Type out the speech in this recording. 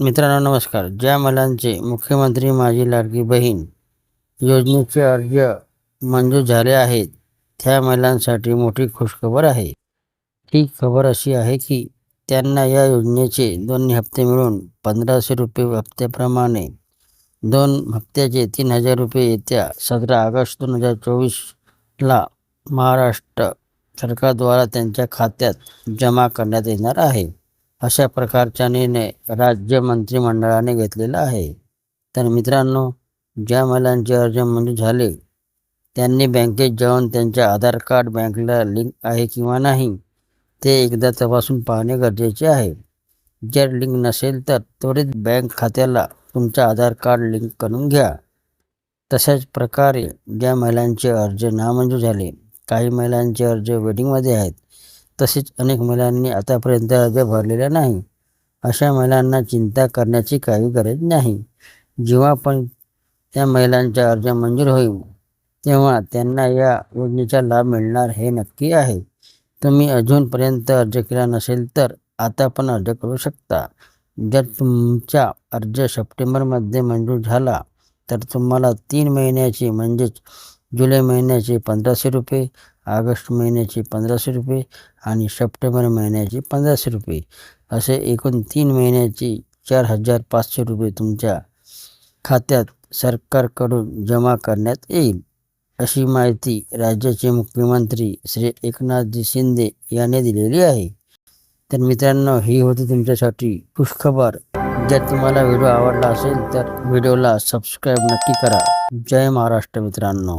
मित्रांनो नमस्कार. ज्या महिलांचे मुख्यमंत्री माझी लाडकी बहीण योजनेचे अर्ज मंजूर झाले आहेत. त्या महिलांसाठी मोठी खुशखबर आहे. ही खबर अशी आहे की त्यांना या योजनेचे दोन्ही हप्ते मिळून पंधराशे रुपये हप्त्याप्रमाणे दोन हप्त्याचे तीन हजार रुपये येत्या सतरा ऑगस्ट दोन हजार चोवीसला महाराष्ट्र सरकारद्वारा त्यांच्या खात्यात जमा करण्यात येणार आहे. अशा प्रकारचा निर्णय राज्य मंत्रिमंडळाने घेतलेला आहे. तर मित्रांनो ज्या महिलांचे अर्ज मंजूर झाले त्यांनी बँकेत जाऊन त्यांच्या आधार कार्ड बँकेला लिंक आहे किंवा नाही ते एकदा तपासून पाहणे गरजेचे आहे. जर लिंक नसेल तर त्वरित बँक खात्याला तुमचा आधार कार्ड लिंक करून घ्या. तशाच प्रकारे ज्या महिलांचे अर्ज नामंजूर झाले काही महिलांचे अर्ज वेटिंगमध्ये आहेत तसेच अनेक महिलांनी आतापर्यंत अर्ज भरलेला नाही. अशा महिलांना चिंता करण्याची काही गरज नाही. जेव्हा पण त्या महिलांचा अर्ज मंजूर होईल तेव्हा त्यांना या योजनेचा लाभ मिळणार हे नक्की आहे. तुम्ही अजूनपर्यंत अर्ज केला नसेल तर आता पण अर्ज करू शकता. जर तुमचा अर्ज सप्टेंबरमध्ये मंजूर झाला तर तुम्हाला तीन महिन्याची म्हणजेच जुलै महिन्याचे पंधराशे रुपये ऑगस्ट महिन्याचे पंधराशे रुपये आणि सप्टेंबर महिन्याचे पंधराशे रुपये. असे एकूण तीन महिन्याची चार हजार पाचशे रुपये तुमच्या खात्यात सरकारकडून जमा करण्यात येईल. अशी माहिती राज्याचे मुख्यमंत्री श्री एकनाथजी शिंदे यांनी दिलेली आहे. तर मित्रांनो ही होती तुमच्यासाठी खुशखबर. जर तुम्हाला व्हिडिओ आवडला असेल तर व्हिडिओला सबस्क्राईब नक्की करा. जय महाराष्ट्र मित्रांनो.